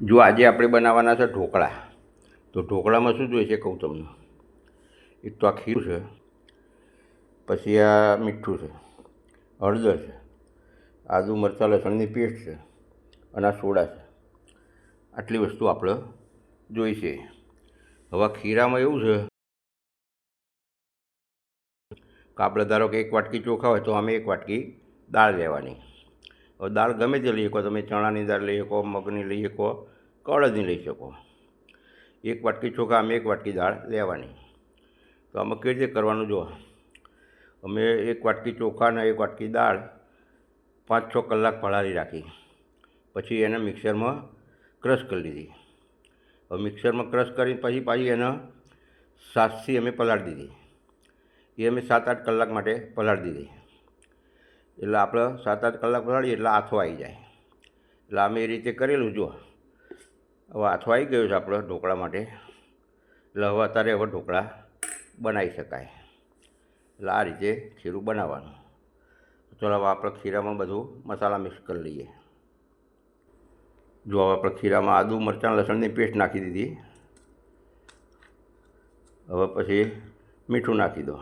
જો આજે આપણે બનાવવાના છે ઢોકળા, તો ઢોકળામાં શું જોઈએ છે કહું તમને? એક તો આ ખીરું છે, પછી આ મીઠું છે, હળદર છે, આદુ, મરચાં, લસણની પેસ્ટ છે અને આ સોડા છે. આટલી વસ્તુ આપણે જોઈશે હવે ખીરામાં એવું છે કે આપણે ધારો કે એક વાટકી ચોખા હોય તો અમે એક વાટકી દાળ લેવાની દાળ ગમે તે લઈ શકો, તમે ચણાની દાળ લઈ શકો, મગની લઈ શકો કળદની લઈ શકો. એક વાટકી ચોખા, અમે એક વાટકી દાળ લેવાની. તો આમાં કેવી રીતે કરવાનું જો અમે એક વાટકી ચોખા અને એક વાટકી દાળ પાંચ છ કલાક પલાળી રાખી. પછી એને મિક્સરમાં ક્રશ કરી લીધી. હવે મિક્સરમાં ક્રશ કરીને પછી પાછી એને સાતથી અમે પલાળી દીધી. એ અમે સાત આઠ કલાક માટે પલાળી દીધી. એટલે આપણે સાત આઠ કલાક પલાળીએ એટલે આથો આવી જાય. એટલે અમે એ રીતે કરેલું જો હવે આથો આવી ગયો છે આપણે ઢોકળા માટે. એટલે હવે અત્યારે હવે ઢોકળા બનાવી શકાય. એટલે આ રીતે ખીરું બનાવવાનું. ચાલો હવે આપણે ખીરામાં બધું મસાલા મિક્સ કરી લઈએ. જો હવે આપણે ખીરામાં આદુ, મરચાં, લસણની પેસ્ટ નાખી દીધી. હવે પછી મીઠું નાખી દો.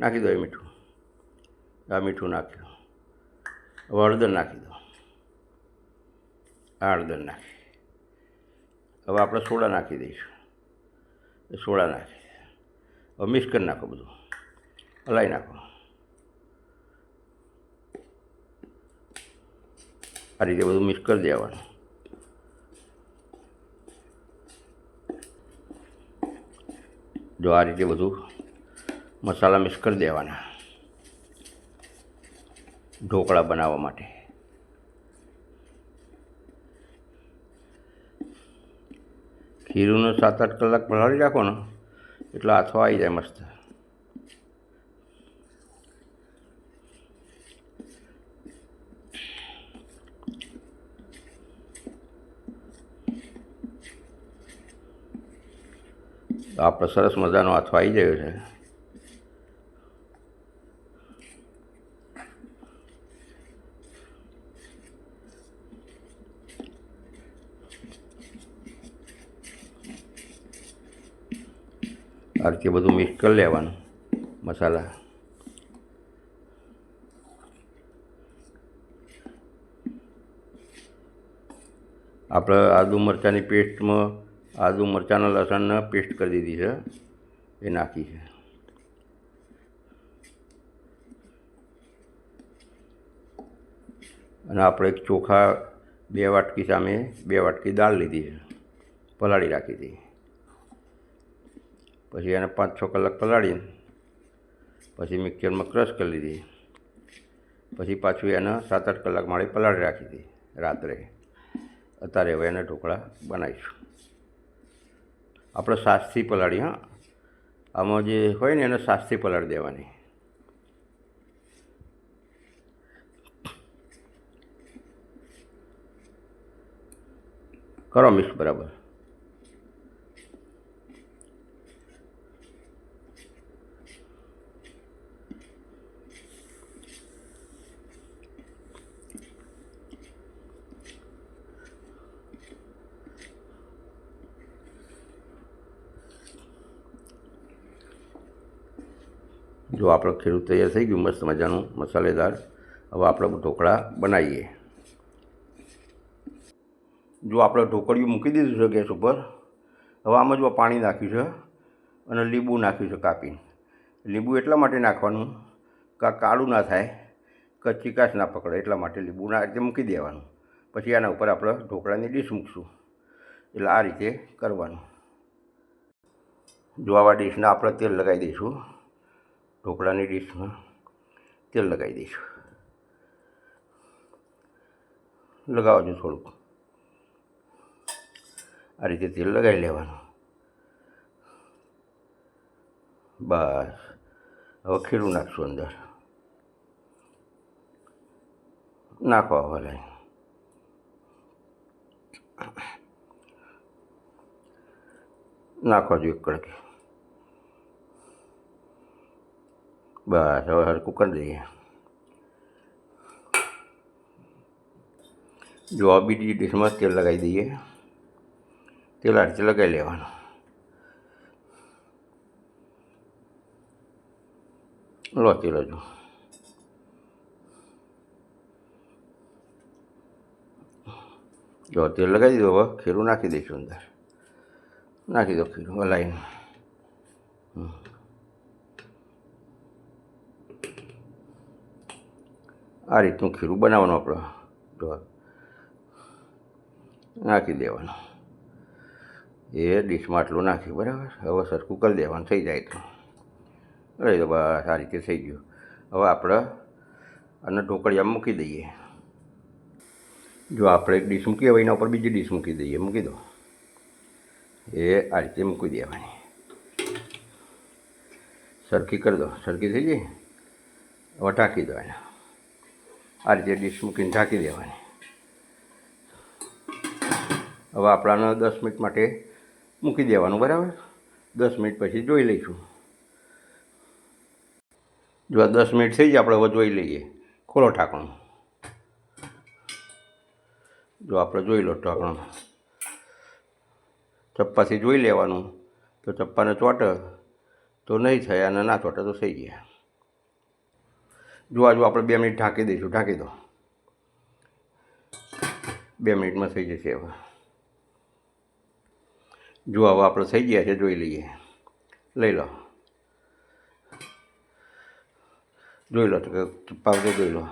નાખી દો એ મીઠું. આ મીઠું નાખ્યું હવે હળદર નાખી દો. આ હળદર નાખી. હવે આપણે સોડા નાખી દઈશું. સોડા નાખી. હવે મિક્સ કરી નાખો બધું. હલાવી નાખો. આ રીતે બધું મિક્સ કરી દેવાનું. જો આ રીતે બધું મસાલા મિક્સ કરી દેવાના. ઢોકળા બનાવવા માટે. ખીરુંનો સાત આઠ કલાક પલાળી રાખો ને એટલે આથો આવી જાય મસ્ત. આપણે સરસ મજાનો આથો આવી ગયો છે. આ બધું મિક્સ કરી લેવાનું, મસાલા. આપણે આદુ મરચાંની પેસ્ટમાં, આદુ મરચાંના લસણને પેસ્ટ કરી દીધી છે. એ નાખી છે. અને આપણે એક ચોખા, બે વાટકી સામે બે વાટકી દાળ લીધી છે. પલાળી રાખી હતી. પછી એને પાંચ છ કલાક પલાળીને પછી મિક્સરમાં ક્રશ કરી લીધી. પછી પાછું એને સાત આઠ કલાક માળી પલાળી રાખી દીધી રાત્રે. અત્યારે હવે એને ઢોકળા બનાવીશું. આપણે સાસથી પલાળી હા. આમાં જે હોય ને એને સાસથી પલાળી દેવાની. કરો મિક્સ બરાબર. જો આપણો ખેડૂત તૈયાર થઈ ગયું, મસ્ત મજાનું મસાલેદાર, હવે આપણે ઢોકળા બનાવીએ. જો આપણે ઢોકળિયું મૂકી દીધું છે ગેસ ઉપર, હવે આમાં જો પાણી નાખ્યું છે અને લીંબુ નાખ્યું છે કાપીને. લીંબુ એટલા માટે નાખવાનું કે કાળું ના થાય, કે ચિકાશ ના પકડે, એટલા માટે લીંબુ ના રીતે મૂકી દેવાનું. પછી આના ઉપર આપણે ઢોકળાની ડીશ મૂકશું. એટલે આ રીતે કરવાનું. જો આવા ડીશને આપણે તેલ લગાવી દઈશું. ઢોકળાની ડીશમાં તેલ લગાવી દઈશું. લગાવજો થોડુંક. આ રીતે તેલ લગાવી લેવાનું. બસ. હવે ખીરું નાખશું અંદર. નાખો હવે લઈ નાખો જો એક કડકી. બસ હવે હરકું કરી દઈએ જો આ બીજી ડીશમાં તેલ લગાવી દઈએ તેલ આ રીતે લગાવી લેવાનું લો તેલ હજુ જો તેલ લગાવી દીધું હવે ખીરું નાખી દઈશું અંદર નાખી દો ખીરું હલાવીને. આ રીતનું ખીરું બનાવવાનું આપણે. જો નાખી દેવાનું. એ ડીશમાં આટલું નાખી, બરાબર? હવે સરખું કરી દેવાનું, થઈ જાય તો. રહી તો બસ, આ રીતે થઈ ગયું. હવે આપણે અને ઢોકળિયામાં મૂકી દઈએ. જો આપણે એક ડીશ મૂકી હવે એના ઉપર બીજી ડીશ મૂકી દઈએ. મૂકી દો. એ આ રીતે મૂકી દેવાની. સરખી કરી દો. સરખી થઈ જાય હવે ઢાંકી દો એને. આ રીતે ડીશ મૂકીને ઢાંકી દેવાની. હવે આપણાને દસ મિનિટ માટે મૂકી દેવાનું, બરાબર? દસ મિનિટ પછી જોઈ લઈશું. જો આ દસ મિનિટ થઈ જાય, આપણે હવે જોઈ લઈએ. ખોલો ઢાંકણું. જો આપણે જોઈ લો ઢાંકણું. ચપ્પાથી જોઈ લેવાનું. તો ચપ્પાને ચોટે, તો નહીં થાય અને ના ચોટે તો થઈ ગયા જો આ જો આપણે બે મિનિટ ઢાંકી દઈશું, ઢાંકી દો. બે મિનિટમાં થઈ જશે હવે. જો હવે આપણે થઈ ગયા છે, જોઈ લઈએ. લઈ લો. જોઈ લો તો વગર જોઈ લો.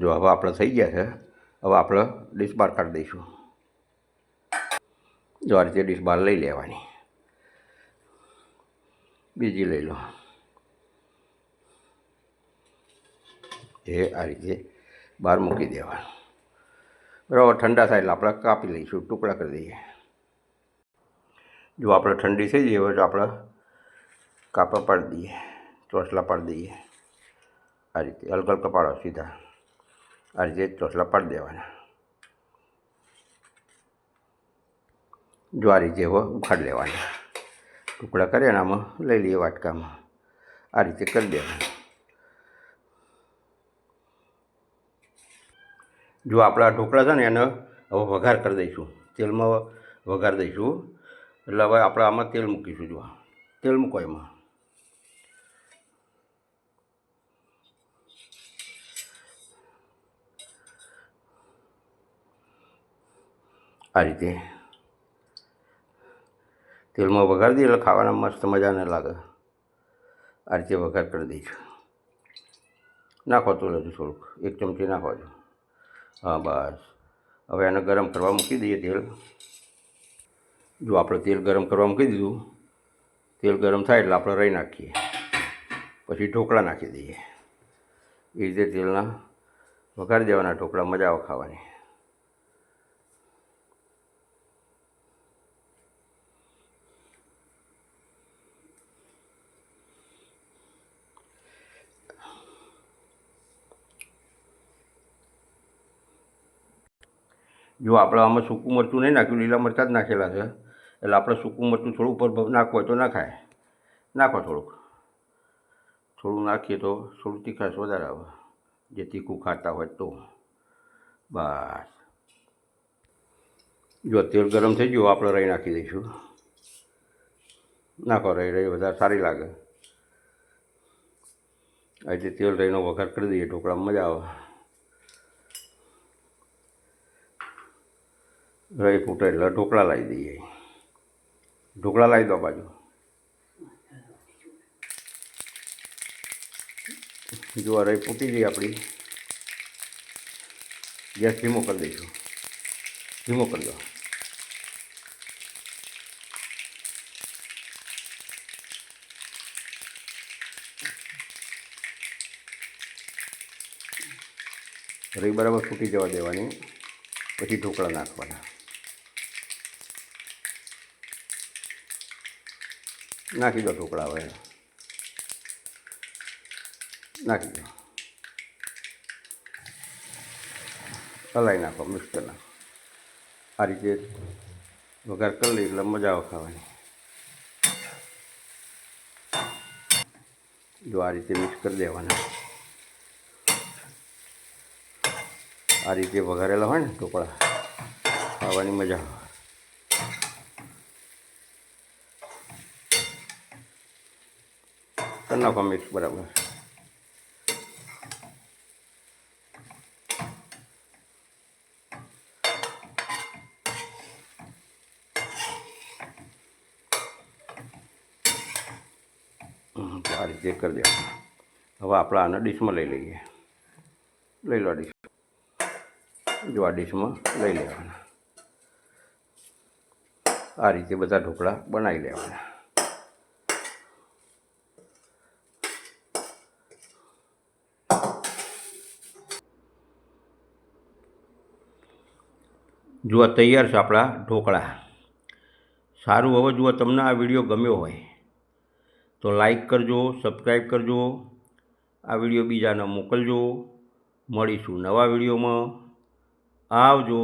જો હવે આપણે થઈ ગયા છે, હવે આપણે ડિશ બહાર કાઢી દઈશું. જો આ રીતે ડીશ બહાર લઈ લેવાની. બીજી લઈ લો. એ આ રીતે બહાર મૂકી દેવાનું. બરાબર, ઠંડા થાય એટલે આપણે કાપી લઈશું, ટુકડા કરી દઈએ. જો આપણે ઠંડી થઈ જઈએ તો આપણે કાપા પાડી દઈએ, ચોસલા પાડી દઈએ. આ રીતે, હલકા હલકા પાડો સીધા. આ રીતે ચોસલા પાડી દેવાના. જો આ રીતે ઉખાડી લેવાના. ટુકડા કરીએ આમાં લઈ લઈએ વાટકામાં. આ રીતે કરી દેવાના. જો આપણા ઢોકળા છે ને એને હવે વઘાર કરી દઈશું. તેલમાં વઘાર દઈશું. એટલે હવે આપણે આમાં તેલ મૂકીશું જો. તેલ મૂકો એમાં. આ રીતે. તેલમાં વઘારી દઈએ એટલે ખાવાના મસ્ત મજાને લાગે. આ રીતે વઘાર કરી દઈશું. નાખો તો હજુ થોડુંક. એક ચમચી નાખો છો હા, બસ. હવે એને ગરમ કરવા મૂકી દઈએ તેલ. જો આપણે તેલ ગરમ કરવા મૂકી દીધું, તેલ ગરમ થાય એટલે આપણે રહી નાખીએ. પછી ઢોકળા નાખી દઈએ. એ રીતે તેલના વઘારી દેવાના ઢોકળા, મજા આવે ખાવાની. જો આપણે આમાં સૂકું મરચું નહીં નાખ્યું, લીલા મરચાં જ નાખેલા છે. એટલે આપણે સૂકું મરચું થોડું ઉપર નાખવું હોય તો નાખાય. નાખો થોડુંક. થોડું નાખીએ તો થોડું તીખાશ વધારે આવે. જે તીખું ખાતા હોય તો. બસ. જો તેલ ગરમ થઈ ગયું, આપણે રહી નાખી દઈશું. નાખો રહી રહી વધારે સારી લાગે. આ રીતે તેલ રહીનો વઘાર કરી દઈએ, ઢોકળામાં મજા આવે. રહી ફૂટે એટલે ઢોકળા લાવી દઈએ. ઢોકળા લાવી દો બાજુ. જો આ રહી ફૂટી ગઈ આપણી. ગેસ ધીમો કરી દઈશું. ધીમો કરી દો. રહી બરાબર ફૂટી જવા દેવાની. પછી ઢોકળા નાખવાના. નાખી દો ઢોકળા હવે. નાખી દો. હલાવી નાખો, મિક્સ કરી નાખો. આ રીતે વઘાર કરી લઈ એટલે મજા આવે ખાવાની. જો આ રીતે મિક્સ કરી દેવાના. આ રીતે વઘારેલા હોય ને ઢોકળા, ખાવાની મજા આવે. કરી નાખો મિક્સ બરાબર આ રીતે કરી દે. હવે આપણે આને ડીશમાં લઈ લઈએ. લઈ લો ડીશ. જો આ ડીશમાં લઈ લેવાના. આ રીતે બધા ઢોકળા બનાવી લેવાના. જો આ તૈયાર છે આપણા ઢોકળા. સારું, હવે જુઓ, તમને આ વીડિયો ગમ્યો હોય તો લાઈક કરજો સબસ્ક્રાઈબ કરજો. આ વીડિયો બીજાને મોકલજો. મળીશું નવા વિડીયોમાં. આવજો.